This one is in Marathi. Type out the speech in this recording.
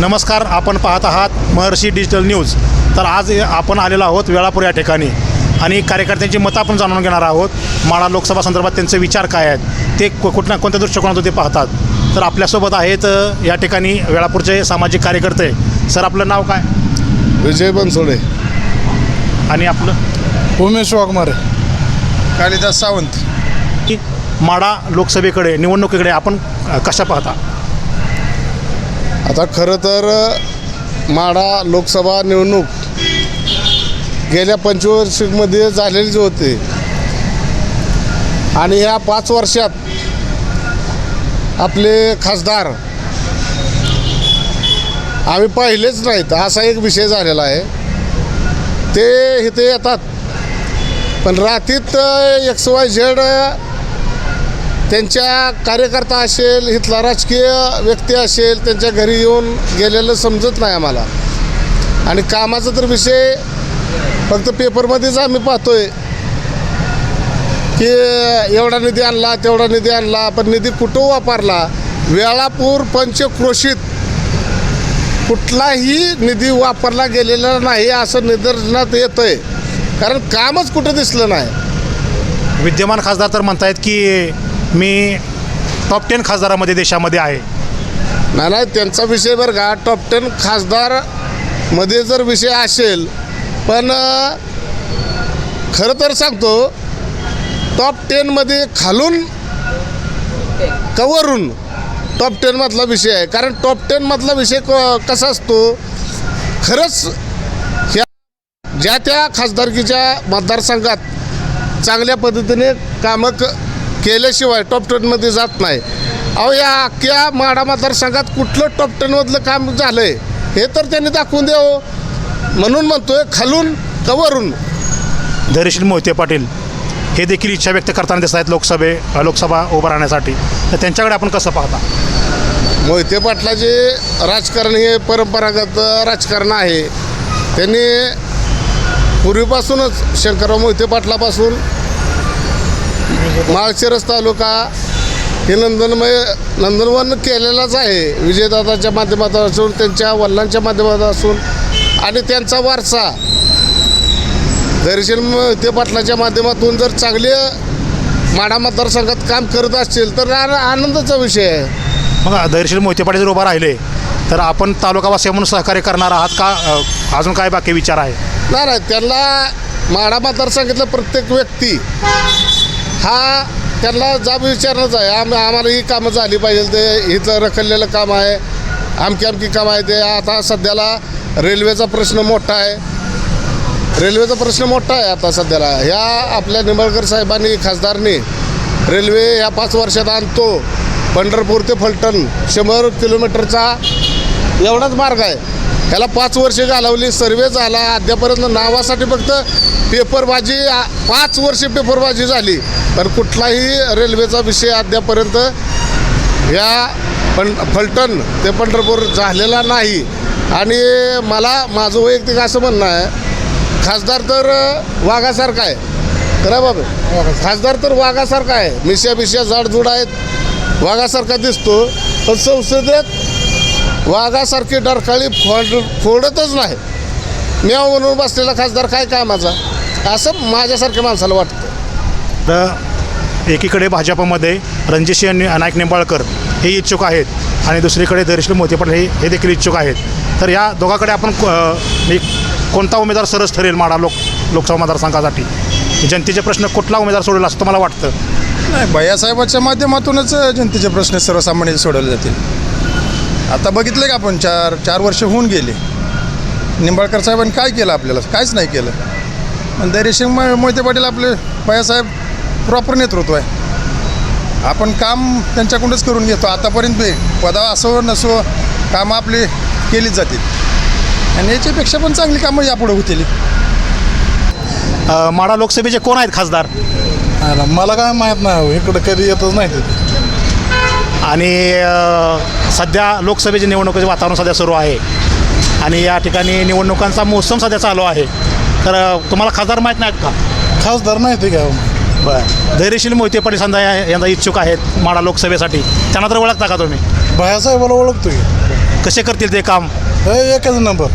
नमस्कार आपण पाहत आहात महर्षी डिजिटल न्यूज. तर आज आपण आलेलो आहोत वेळापूर या ठिकाणी. आणि कार्यकर्त्यांची मतं आपण जाणून घेणार आहोत. माळा लोकसभा संदर्भात त्यांचे विचार काय आहेत ते कु- कुठल्या कोणत्या दृष्टिकोनातून ते पाहतात. तर आपल्यासोबत आहेत या ठिकाणी वेळापूरचे सामाजिक कार्यकर्ते. सर आपलं नाव काय? विजय बनसोडे. आणि आपलं? उमेश वाघमारे. कालिदास सावंत. की माडा लोकसभेकडे निवडणुकीकडे आपण कशा पाहता? आता खरं तर माढा लोकसभा निवडणूक गेल्या पंचवर्षमध्ये झालेलीच होते आणि या पाच वर्षात आपले खासदार आम्ही पाहिलेच नाहीत असा एक विषय झालेला आहे. ते इथे येतात पण रात्रीत एक्स वाय झेड त्यांच्या कार्यकर्ता असेल इथला राजकीय व्यक्ती असेल त्यांच्या घरी येऊन गेलेलं समजत नाही आम्हाला. आणि कामाचा तर विषय फक्त पेपरमध्येच आम्ही पाहतोय. की एवढा निधी आणला तेवढा निधी आणला पण निधी कुठं वापरला? वेळापूर पंचक्रोशीत कुठलाही निधी वापरला गेलेला नाही असं निदर्शनात येतं आहे कारण कामच कुठं दिसलं नाही. विद्यमान खासदार तर म्हणतायत की मी टॉप टेन खासदारामध्ये देशामध्ये आहे. नाही नाही त्यांचा विषय बरं का टॉप टेन खासदारमध्ये जर विषय असेल पण अ, खरं तर सांगतो टॉप टेनमध्ये खालून कवरून टॉप टेनमधला विषय आहे. कारण टॉप टेनमधला विषय क कसा असतो खरंच ह्या ज्या त्या खासदारकीच्या मतदारसंघात चांगल्या पद्धतीने कामं क केल्याशिवाय टॉप टेनमध्ये जात नाही. अहो या अख्ख्या माडा मतदारसंघात कुठलं टॉप टेनमधलं काम झालं आहे हे तर त्यांनी दाखवून द्यावं म्हणून म्हणतोय खालून कवरून धैर्यशील मोहिते पाटील हे देखील इच्छा व्यक्त करताना दिसत आहेत लोकसभे लोकसभा उभं राहण्यासाठी. तर त्यांच्याकडे आपण कसं पाहता? मोहिते पाटलाचे राजकारण हे परंपरागत राजकारण आहे. त्यांनी पूर्वीपासूनच शंकरराव मोहिते पाटलापासून माळशिरस तालुका हे नंदनमय नंदनवन केलेलाच आहे. विजयदादाच्या माध्यमातून असून त्यांच्या वडिलांच्या माध्यमातून असून आणि त्यांचा वारसा. धैर्यशील मोहिते पाटलाच्या माध्यमातून जर चांगले माढा मतदारसंघात काम करत असतील तर आनंदाचा विषय आहे. मग धैर्यशील मोहिते पाटील जर उभा राहिले तर आपण तालुकावासी म्हणून सहकार्य करणार आहात का? अजून काय बाकी विचार आहे? नाही नाही त्यांना माढा मतदारसंघातला प्रत्येक व्यक्ती हा त्यांना जाब विचारणंच आहे. आम आम्हाला ही कामं झाली पाहिजे ते इथं रखडलेलं काम आहे. आमकी आमकी काम आहे ते आता सध्याला रेल्वेचा प्रश्न मोठा आहे. रेल्वेचा प्रश्न मोठा आहे आता सध्याला. ह्या आपल्या निंबाळकर साहेबांनी खासदारनी रेल्वे ह्या पाच वर्षात आणतो. पंढरपूर ते फलटण शंभर किलोमीटरचा एवढाच मार्ग आहे. ह्याला पाच वर्षे घालवली सर्वे झाला अद्यापर्यंत नावासाठी फक्त पेपरबाजी पाच वर्षे पेपरबाजी झाली. पण कुठलाही रेल्वेचा विषय अद्यापर्यंत या पण फलटण ते पंढरपूर झालेला नाही. आणि मला माझं वैयक्तिक असं म्हणणं आहे खासदार तर वाघासारखा आहे. खरं बाबा? खासदार तर वाघासारखा आहे. मिश्या बिश्या जाडजूड आहेत. वाघासारखा दिसतो. पण संसदेत वाघासारखी डरकाळी फोड फोडतच नाही. म्याव म्हणून बसलेला खासदार काय कामाचा? असं माझ्यासारख्या माणसाला वाटतं. तर एकीकडे भाजपमध्ये रणजितसिंह नि- नाईक निंबाळकर हे इच्छुक आहेत आणि दुसरीकडे धैर्यशील मोहिते पाटील हे हे देखील इच्छुक आहेत. तर या दोघाकडे आपण कोणता उमेदवार सरस ठरेल माडा लोक लोकसभा मतदारसंघासाठी? जनतेचे प्रश्न कुठला उमेदवार सोडेल असं तुम्हाला वाटतं? नाही भैयासाहेबाच्या माध्यमातूनच जनतेचे प्रश्न सर्वसामान्य सोडवले जातील. आता बघितले का आपण चार चार वर्ष होऊन गेले. निंबाळकर साहेबांनी काय केलं आपल्याला? काहीच नाही केलं. पण धैर्यसिंग मो- मोहिते पाटील आपले भैयासाहेब प्रॉपर नेतृत्व आहे. आपण काम त्यांच्याकडूनच करून घेतो. आतापर्यंत बी पदा असो नसो कामं आपली केलीच जातील. आणि याच्यापेक्षा पण चांगली कामं यापुढे होतील. माडा लोकसभेचे कोण आहेत खासदार? मला काय माहीत नाही हो, इकडं कधी येतच नाही ते आणि सध्या लोकसभेचे निवडणुकीचे वातावरण सध्या सुरू आहे. आणि या ठिकाणी निवडणुकांचा मोसम सध्या चालू आहे. तर तुम्हाला खासदार माहीत नाहीत का? खासदार नाही ते काय बरं. धैर्यशील मोहिते पाटील समजा या- यंदा इच्छुक आहेत माडा लोकसभेसाठी. त्यांना तर ओळखता का तुम्ही? भयासाहेबाला ओळखतोय. कसे करतील ते काम? हे एकच नंबर.